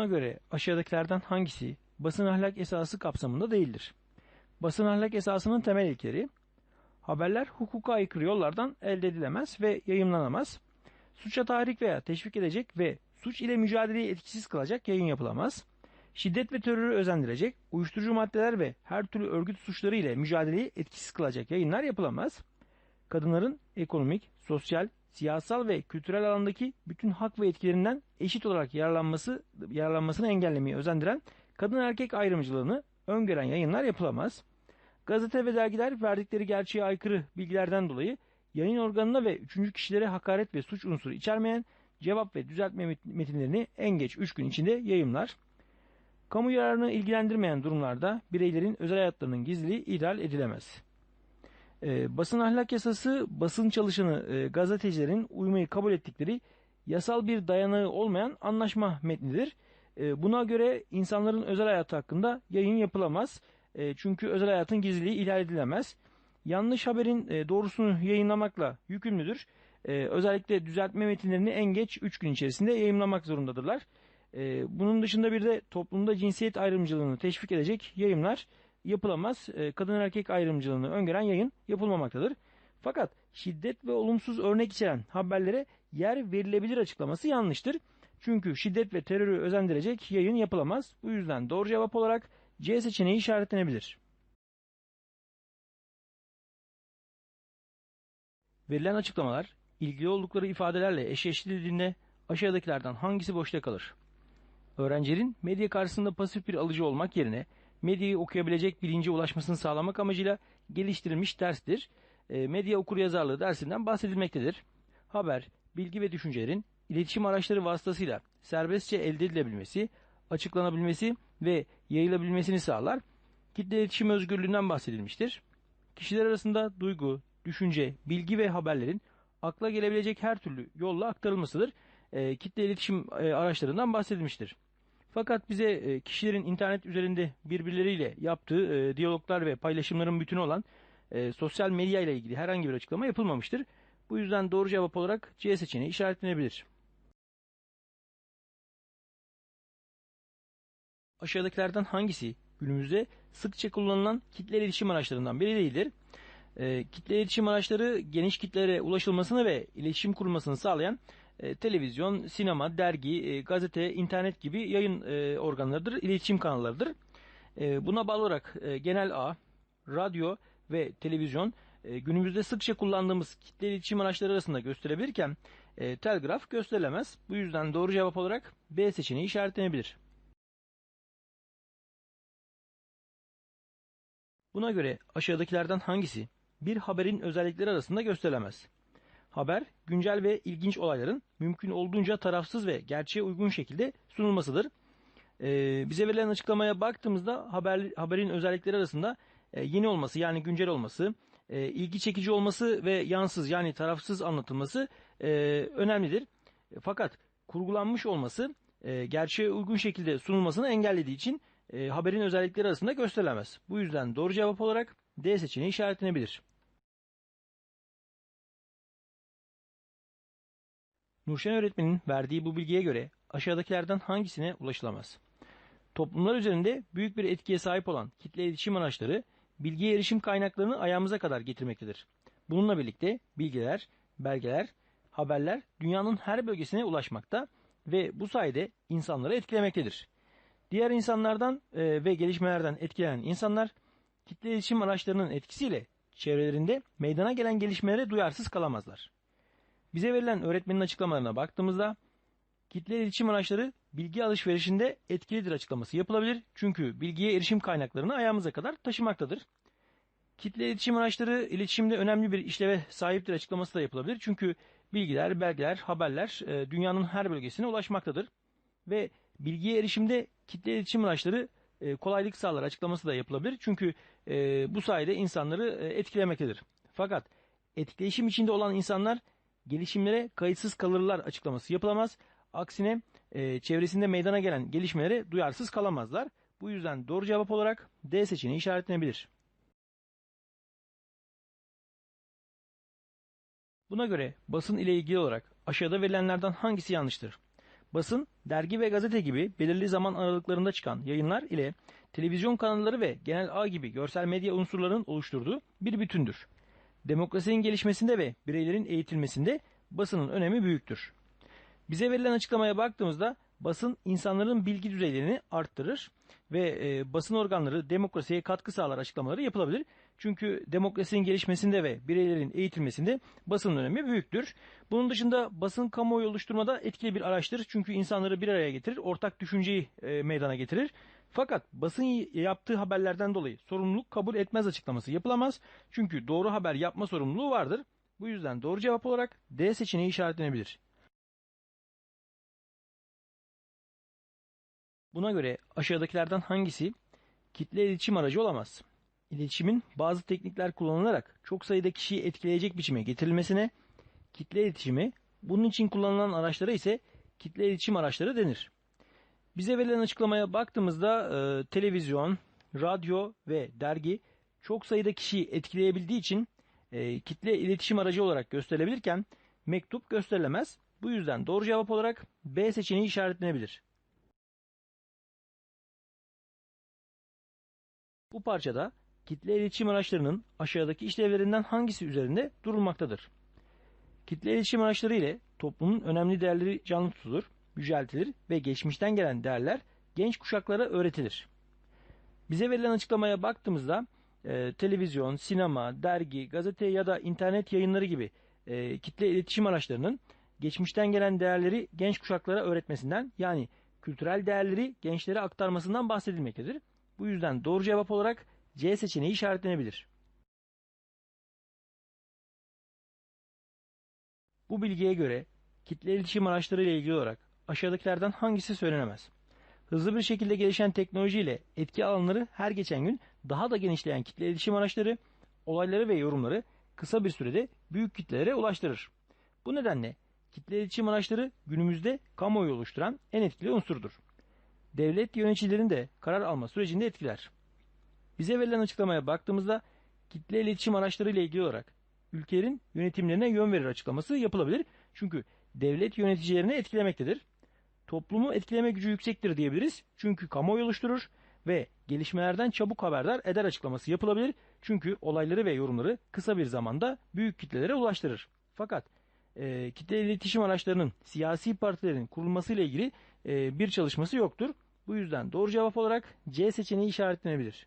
Buna göre aşağıdakilerden hangisi basın ahlak esası kapsamında değildir? Basın ahlak esasının temel ilkeleri Haberler hukuka aykırı yollardan elde edilemez ve yayımlanamaz. Suça tahrik veya teşvik edecek ve suç ile mücadeleyi etkisiz kılacak yayın yapılamaz. Şiddet ve terörü özendirecek, uyuşturucu maddeler ve her türlü örgüt suçları ile mücadeleyi etkisiz kılacak yayınlar yapılamaz. Kadınların ekonomik, sosyal, siyasal ve kültürel alandaki bütün hak ve etkilerinden eşit olarak yararlanması, yararlanmasını engellemeyi özendiren kadın erkek ayrımcılığını öngören yayınlar yapılamaz. Gazete ve dergiler verdikleri gerçeğe aykırı bilgilerden dolayı yayın organına ve üçüncü kişilere hakaret ve suç unsuru içermeyen cevap ve düzeltme metinlerini en geç 3 gün içinde yayımlar. Kamu yararını ilgilendirmeyen durumlarda bireylerin özel hayatlarının gizliliği ihlal edilemez. E, basın ahlak yasası basın çalışanı e, gazetecilerin uymayı kabul ettikleri yasal bir dayanağı olmayan anlaşma metnidir. E, buna göre insanların özel hayatı hakkında yayın yapılamaz. E, çünkü özel hayatın gizliliği ihlal edilemez. Yanlış haberin e, doğrusunu yayınlamakla yükümlüdür. E, özellikle düzeltme metinlerini en geç 3 gün içerisinde yayınlamak zorundadırlar. E, bunun dışında bir de toplumda cinsiyet ayrımcılığını teşvik edecek yayınlar yapılamaz. E, kadın erkek ayrımcılığını öngören yayın yapılmamaktadır. Fakat şiddet ve olumsuz örnek içeren haberlere yer verilebilir açıklaması yanlıştır. Çünkü şiddet ve terörü özendirecek yayın yapılamaz. Bu yüzden doğru cevap olarak C seçeneği işaretlenebilir. Verilen açıklamalar ilgili oldukları ifadelerle eşleştirildiğinde aşağıdakilerden hangisi boşta kalır? Öğrencilerin medya karşısında pasif bir alıcı olmak yerine medyayı okuyabilecek bilince ulaşmasını sağlamak amacıyla geliştirilmiş derstir. E, medya okuryazarlığı dersinden bahsedilmektedir. Haber, bilgi ve düşüncelerin iletişim araçları vasıtasıyla serbestçe elde edilebilmesi, açıklanabilmesi ve yayılabilmesini sağlar. Kitle iletişim özgürlüğünden bahsedilmiştir. Kişiler arasında duygu, düşünce, bilgi ve haberlerin akla gelebilecek her türlü yolla aktarılmasıdır. E, kitle iletişim e, araçlarından bahsedilmiştir. Fakat bize e, kişilerin internet üzerinde birbirleriyle yaptığı e, diyaloglar ve paylaşımların bütünü olan e, sosyal medya ile ilgili herhangi bir açıklama yapılmamıştır. Bu yüzden doğru cevap olarak C seçeneği işaretlenebilir. Aşağıdakilerden hangisi günümüzde sıkça kullanılan kitle iletişim araçlarından biri değildir? E, kitle iletişim araçları geniş kitlere ulaşılmasını ve iletişim kurulmasını sağlayan e, televizyon, sinema, dergi, e, gazete, internet gibi yayın e, organlarıdır, iletişim kanallarıdır. Buna bağlı olarak genel ağ, radyo ve televizyon günümüzde sıkça kullandığımız kitle iletişim araçları arasında gösterebilirken telgraf gösterilemez. Bu yüzden doğru cevap olarak B seçeneği işaretlenebilir. Buna göre aşağıdakilerden hangisi bir haberin özellikleri arasında gösterilemez? Haber, güncel ve ilginç olayların mümkün olduğunca tarafsız ve gerçeğe uygun şekilde sunulmasıdır. Ee, bize verilen açıklamaya baktığımızda haber, haberin özellikleri arasında e, yeni olması yani güncel olması, e, ilgi çekici olması ve yansız yani tarafsız anlatılması e, önemlidir. Fakat kurgulanmış olması e, gerçeğe uygun şekilde sunulmasını engellediği için e, haberin özellikleri arasında gösterilemez. Bu yüzden doğru cevap olarak D seçeneği işaretlenebilir. Nurşen öğretmenin verdiği bu bilgiye göre aşağıdakilerden hangisine ulaşılamaz? Toplumlar üzerinde büyük bir etkiye sahip olan kitle iletişim araçları bilgiye erişim kaynaklarını ayağımıza kadar getirmektedir. Bununla birlikte bilgiler, belgeler, haberler dünyanın her bölgesine ulaşmakta ve bu sayede insanları etkilemektedir. Diğer insanlardan e, ve gelişmelerden etkilenen insanlar kitle iletişim araçlarının etkisiyle çevrelerinde meydana gelen gelişmelere duyarsız kalamazlar. Bize verilen öğretmenin açıklamalarına baktığımızda kitle iletişim araçları bilgi alışverişinde etkilidir açıklaması yapılabilir. Çünkü bilgiye erişim kaynaklarını ayağımıza kadar taşımaktadır. Kitle iletişim araçları iletişimde önemli bir işleve sahiptir açıklaması da yapılabilir. Çünkü bilgiler, belgeler, haberler e, dünyanın her bölgesine ulaşmaktadır. Ve bilgiye erişimde kitle iletişim araçları e, kolaylık sağlar açıklaması da yapılabilir. Çünkü e, bu sayede insanları etkilemektedir. Fakat etkileşim içinde olan insanlar gelişimlere kayıtsız kalırlar açıklaması yapılamaz. Aksine e, çevresinde meydana gelen gelişmelere duyarsız kalamazlar. Bu yüzden doğru cevap olarak D seçeneği işaretlenebilir. Buna göre basın ile ilgili olarak aşağıda verilenlerden hangisi yanlıştır? Basın dergi ve gazete gibi belirli zaman aralıklarında çıkan yayınlar ile televizyon kanalları ve genel ağ gibi görsel medya unsurlarının oluşturduğu bir bütündür. Demokrasinin gelişmesinde ve bireylerin eğitilmesinde basının önemi büyüktür. Bize verilen açıklamaya baktığımızda basın insanların bilgi düzeylerini arttırır ve e, basın organları demokrasiye katkı sağlar açıklamaları yapılabilir. Çünkü demokrasinin gelişmesinde ve bireylerin eğitilmesinde basının önemi büyüktür. Bunun dışında basın kamuoyu oluşturmada etkili bir araçtır. Çünkü insanları bir araya getirir, ortak düşünceyi e, meydana getirir. Fakat basın yaptığı haberlerden dolayı sorumluluk kabul etmez açıklaması yapılamaz. Çünkü doğru haber yapma sorumluluğu vardır. Bu yüzden doğru cevap olarak D seçeneği işaretlenebilir. Buna göre aşağıdakilerden hangisi kitle iletişim aracı olamaz? İletişimin bazı teknikler kullanılarak çok sayıda kişiyi etkileyecek biçime getirilmesine kitle iletişimi, bunun için kullanılan araçlara ise kitle iletişim araçları denir. Bize verilen açıklamaya baktığımızda e, televizyon, radyo ve dergi çok sayıda kişiyi etkileyebildiği için e, kitle iletişim aracı olarak gösterilebilirken mektup gösterilemez. Bu yüzden doğru cevap olarak B seçeneği işaretlenebilir. Bu parçada kitle iletişim araçlarının aşağıdaki işlevlerinden hangisi üzerinde durulmaktadır? Kitle iletişim araçları ile toplumun önemli değerleri canlı tutulur, yüceltilir ve geçmişten gelen değerler genç kuşaklara öğretilir. Bize verilen açıklamaya baktığımızda e, televizyon, sinema, dergi, gazete ya da internet yayınları gibi e, kitle iletişim araçlarının geçmişten gelen değerleri genç kuşaklara öğretmesinden yani kültürel değerleri gençlere aktarmasından bahsedilmektedir. Bu yüzden doğru cevap olarak C seçeneği işaretlenebilir. Bu bilgiye göre kitle iletişim araçları ile ilgili olarak aşağıdakilerden hangisi söylenemez? Hızlı bir şekilde gelişen teknoloji ile etki alanları her geçen gün daha da genişleyen kitle iletişim araçları olayları ve yorumları kısa bir sürede büyük kitlelere ulaştırır. Bu nedenle kitle iletişim araçları günümüzde kamuoyu oluşturan en etkili unsurdur. Devlet yöneticilerin de karar alma sürecinde etkiler. Bize verilen açıklamaya baktığımızda kitle iletişim araçları ile ilgili olarak ülkelerin yönetimlerine yön verir açıklaması yapılabilir. Çünkü devlet yöneticilerini etkilemektedir. Toplumu etkileme gücü yüksektir diyebiliriz. Çünkü kamuoyu oluşturur ve gelişmelerden çabuk haberdar eder açıklaması yapılabilir. Çünkü olayları ve yorumları kısa bir zamanda büyük kitlelere ulaştırır. Fakat e, kitle iletişim araçlarının siyasi partilerin kurulması ile ilgili e, bir çalışması yoktur. Bu yüzden doğru cevap olarak C seçeneği işaretlenebilir.